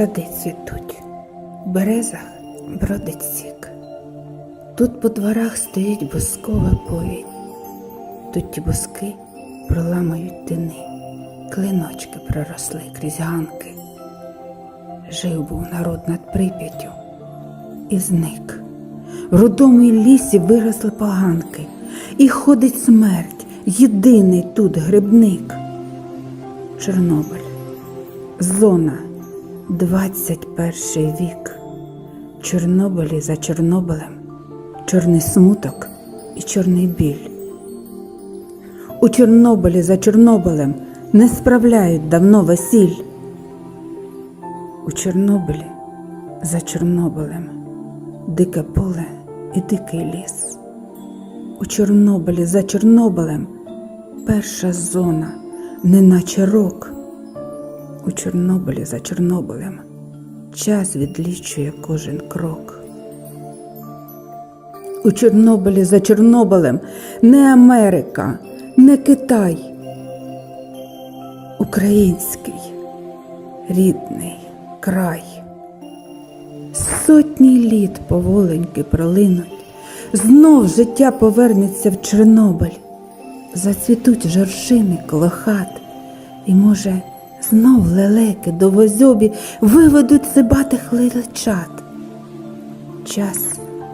сади цвітуть, в березах бродить сік. Тут по дворах стоїть бускова повінь, тут ті буски проламують тини, клиночки проросли крізь ганки. Жив був народ над Прип'яттю і зник. В рудому лісі виросли поганки, і ходить смерть, єдиний тут грибник. Чорнобиль, зона, 21 вік. Чорнобилі за Чорнобилем, чорний смуток і чорний біль. У Чорнобилі за Чорнобилем не справляють давно весіль. У Чорнобилі за Чорнобилем дике поле і дикий ліс. У Чорнобилі за Чорнобилем перша зона, неначе рок. У Чорнобилі за Чорнобилем час відлічує кожен крок. У Чорнобилі за Чорнобилем не Америка, не Китай. Український рідний край. Сотні літ поволеньки пролинуть, знов життя повернеться в Чорнобиль, зацвітуть жоржини коло хат, і, може, знов лелеки до возьобі виведуть зибатих лиличат. Час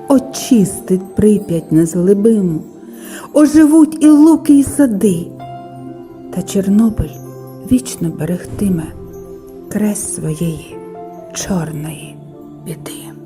очистить прип'ять незглибиму, оживуть і луки, і сади, та Чорнобиль вічно берегтиме крес своєї чорної біди.